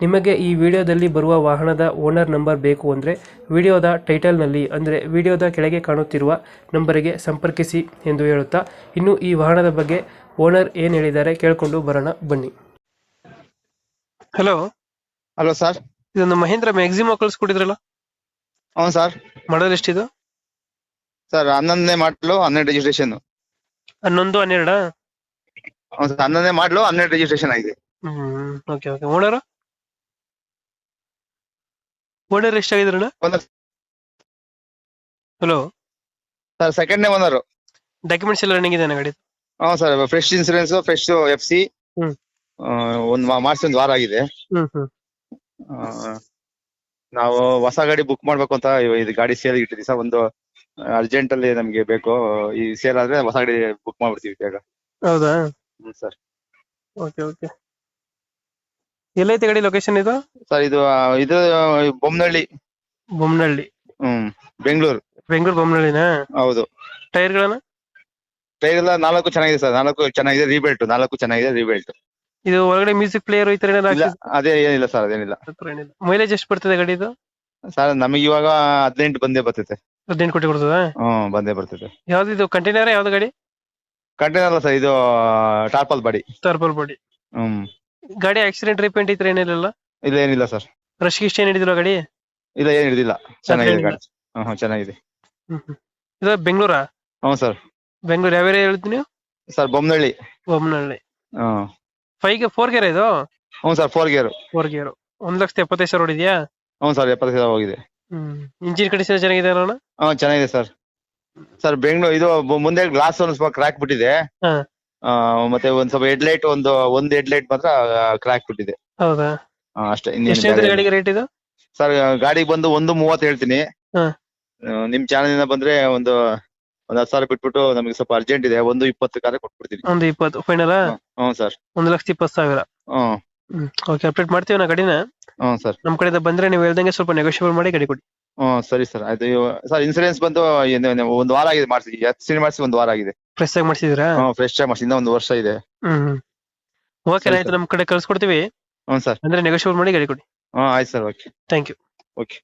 ನಿಮಗೆ ಈ ವಿಡಿಯೋದಲ್ಲಿ ಬರುವ ವಾಹನದ ಓನರ್ ನಂಬರ್ ಬೇಕು ಅಂದರೆ ವಿಡಿಯೋದ ಟೈಟಲ್ನಲ್ಲಿ ಅಂದರೆ ವಿಡಿಯೋದ ಕೆಳಗೆ ಕಾಣುತ್ತಿರುವ ನಂಬರಿಗೆ ಸಂಪರ್ಕಿಸಿ ಎಂದು ಹೇಳುತ್ತಾ ಇನ್ನು ಈ ವಾಹನದ ಬಗ್ಗೆ ಓನರ್ ಏನು ಹೇಳಿದ್ದಾರೆ ಕೇಳಿಕೊಂಡು ಬರೋಣ ಬನ್ನಿ. ಹಲೋ. Hello sir. ಇದೊಂದು ಮಹೇಂದ್ರ ಮ್ಯಾಕ್ಸಿಮಮ್ ಕಳಿಸ್ಕೊಟ್ಟಿದ್ರಲ್ಲ? ಹ್ಞೂ ಸರ್. ಮಾಡಲ್ ಎಷ್ಟಿದು? ಸರ್ ಹನ್ನೊಂದನೇ ಮಾಡಲು ಹನ್ನೆರಡು ರಿಜಿಸ್ಟ್ರೇಷನ್ ಹನ್ನೊಂದು ಹನ್ನೆರಡಾ? ಹ್ಞೂ ಸರ್ ಹನ್ನೊಂದನೇ ಮಾಡಲು ಹನ್ನೆರಡು ರಿಜಿಸ್ಟ್ರೇಷನ್ ಆಗಿದೆ. ಹ್ಮ್. Okay okay. ಓನರ್? ಓನರ್ ಎಷ್ಟಾಗಿದ್ರಣ್ಣ ಹಲೋ ಸರ್ ಸೆಕೆಂಡ್ ನೇ ಓನರು ಡಾಕ್ಯುಮೆಂಟ್ಸ್ ಎಲ್ಲ ರನ್ನಿಂಗ್ ಇದೆ ಗಾಡಿ ಹಾಂ sir fresh insurance fresh F C. ಒಂದು ಮಾಡಿಸಿ ಒಂದು ವಾರ ಆಗಿದೆ. ನಾವು ಹೊಸ ಗಾಡಿ ಬುಕ್ ಮಾಡ್ಬೇಕು ಅಂತ ಇದು ಗಾಡಿ ಸೇಲ್ ಇಟ್ಟಿದ್ದೀವಿ ಸರ್ ಒಂದು ಅರ್ಜೆಂಟ್ ಅಲ್ಲಿ ನಮ್ಗೆ ಬೇಕು. ಈ ಸೇಲ್ ಆದ್ರೆ ಹೊಸ ಗಾಡಿ ಬುಕ್ ಮಾಡ್ಬಿಡ್ತೀವಿ ಬೇಗ. ಹೌದಾ? ಹ್ಮ್ ಸರ್. ಓಕೆ ಓಕೆ ಎಲ್ಲೈತೆ ಗಾಡಿ ಲೊಕೇಶನ್ ಇದು? ಸರ್ ಇದು ಆ, ಇದು ಬೊಮ್ಮನಹಳ್ಳಿ ಬೊಮ್ಮನಹಳ್ಳಿ ಹ್ಮ್ ಬೆಂಗಳೂರು. ಬೆಂಗಳೂರು ಬೊಮ್ಮನಹಳ್ಳಿನಾ ಹೌದು. ಟೈರ್ಗಳನ್ನ? ಟೈರ್ ಎಲ್ಲ ನಾಲ್ಕು ಚೆನ್ನಾಗಿದೆ ಸರ್ ನಾಲ್ಕು ಚೆನ್ನಾಗಿದೆ ರೀಬೆಲ್ಟ್ ನಾಲ್ಕು ಚೆನ್ನಾಗಿದೆ ರೀಬೆಲ್ಟ್. ಇದು ಒಳಗಡೆ ಮ್ಯೂಸಿಕ್ ಪ್ಲೇಯರ್ ಈ ತರ ಇಲ್ಲ ಅದೇ ಏನಿಲ್ಲ ಸರ್ ಅದೇನಿಲ್ಲ. ಮೈಲೇಜ್ ಎಷ್ಟು ಬರ್ತದೆ ಗಾಡಿ ಇದು ಸರ್ ನಮಗೆ ಇವಾಗ ಹದಿನೆಂಟು ಬಂದೇ ಬರ್ತೈತೆ. ಹದಿನೆಂಟು ಕೋಟಿ ಕೊಡ್ತದ? ಹ್ಮ್ ಬಂದೇ ಬರ್ತೈತೆ. ಯಾವ್ದು ಇದು ಕಂಟೈನರ್ ಯಾವ್ದು ಗಾಡಿ? ಕಂಟೈನರ್ ಅಲ್ಲ ಸರ್ ಇದು ಟಾರ್ಪಲ್ ಬಾಡಿ. ಟಾರ್ಪಲ್ ಬಾಡಿ. ಹ್ಮ್. ಗಾಡಿ ಆಕ್ಸಿಡೆಂಟ್ ರಿಪೇಂಟ್ ಇದ್ರೆ ಏನಿಲ್ಲ ಇಲ್ಲ ಏನಿಲ್ಲ ಸರ್ ರಶ್ ಗಿಶ್ ಏನ್ ಹಿಡಿದಿಲ್ಲ ಗಾಡಿ? ಇಲ್ಲ ಏನ್ ಹಿಡಿದಿಲ್ಲ. ಚೆನ್ನಾಗಿದೆ. ಗಾಡಿ. ಹ್ಮ್ ಹ್ಮ್ ಚೆನ್ನಾಗಿದೆ. ಇದು ಬೆಂಗಳೂರಾ? ಹ್ಞೂ ಸರ್ ಬೆಂಗಳೂರು ಯಾವ ಏರಿಯಾ ಹೇಳ್ತೀನಿ sir Bommanahalli Bommanahalli hmm five four gear ಇದು? ಹ್ಞೂ sir four gear four gear ಒಂದ್ ಲಕ್ಷದ ಎಪ್ಪತ್ತೈದು ಸಾವಿರ ಹೊಡಿದ್ಯಾ? ಹ್ಞೂ ಸರ್ ಎಪ್ಪತ್ತೈದು ಸಾವಿರ ಹೋಗಿದೆ. ಹ್ಮ್. ಇಂಜಿನ್ ಕಂಡೀಷನ್ ಚೆನ್ನಾಗಿದೆ ಅಣ್ಣ? ಹ್ಮ್ ಚೆನ್ನಾಗಿದೆ ಸರ್ ಸರ್ ಬೆಂಗಳೂರು ಇದು ಮುಂದೆ ಗ್ಲಾಸ್ ಒಂದು ಸ್ವಲ್ಪ ಕ್ರಾಕ್ ಬಿಟ್ಟಿದೆ. ಹಾ. ಆ, ಮತ್ತೆ ಒಂದ್ ಸ್ವಲ್ಪ ಹೆಡ್ ಲೈಟ್ ಒಂದು ಒಂದ್ ಹೆಡ್ ಲೈಟ್ ಮಾತ್ರ ಕ್ರಾಕ್ ಬಿಟ್ಟಿದೆ. ಹೌದಾ? ಆ, ಅಷ್ಟೇ ಎಷ್ಟು ಹೇಳ್ತೀರಿ ಗಾಡಿಗೆ ರೇಟ್ ಇದು? ಸರ್ ಗಾಡಿಗೆ ಬಂದು ಒಂದು ಮೂವತ್ತು ಹೇಳ್ತೀನಿ. ಹಾ. ಆ, ನಿಮ್ ಚಾನಲ್ ಇಂದ ಬಂದ್ರೆ ಒಂದು ಒಂದ್ ಹತ್ತು ಸಾವಿರ ಬಿಟ್ಬಿಟ್ಟು ನಮಗೆ ಸ್ವಲ್ಪ ಅರ್ಜೆಂಟ್ ಇದೆ. ಒಂದು ಇಪ್ಪತ್ತು ಕಾರೆ ಕೊಟ್ಬಿಡ್ತೀನಿ. ಒಂದು ಇಪ್ಪತ್ತು ಫೈನಲ್ ಹ್ಞೂ ಸರ್ ಒಂದು ಲಕ್ಷದ ಇಪ್ಪತ್ತು ಸಾವಿರ. ಹ್ಮ್ ಹ್ಮ್ ಓಕೆ ಅಪ್ಡೇಟ್ ಮಾಡ್ತೀವಿ ನಾ ಗಾಡಿನ. ಹ್ಞೂ ಸರ್ ನಮ್ ಕಡೆಯಿಂದ ಬಂದ್ರೆ ನೀವು ಹೇಳ್ದಂಗೆ ಸ್ವಲ್ಪ ನೆಗೋಷಿಯಬಲ್ ಮಾಡಿ ಗಾಡಿ ಕೊಡಿ. ಹ್ಮ್ ಸರಿ ಸರ್ ಆಯ್ತು. ಸರ್ ಇನ್ಸೂರೆನ್ಸ್ ಬಂದು ಏನು- ಏನು ಒಂದು ವಾರ ಆಗಿದೆ ಮಾಡಿಸಿ ಎಕ್ಸಿಡೆಂಟ್ ಮಾಡಿಸಿ ಒಂದು ವಾರ ಆಗಿದೆ. ಫ್ರೆಶ್ ಆಗಿ ಮಾಡಿಸಿದ್ರಾ? ಹ್ಮ್ ಫ್ರೆಶ್ ಆಗಿ ಮಾಡಿಸಿ ಇನ್ನೂ ಒಂದು ವರ್ಷ ಇದೆ. ಹ್ಮ್ ಓಕೆ ಆಯ್ತು ನಮ್ಮ ನಮ್ ಕಡೆ ಕಳ್ಸ್ಕೊಡ್ತೀವಿ? ಹ್ಮ್ ಸರ್. ಅಂದ್ರೆ ನೆಗೋಷಿಯೇಟ್ ಮಾಡಿ ಗಾಡಿ ಕೊಡಿ. ಹ್ಞೂ ಆಯ್ತು sir. Okay. Thank you okay.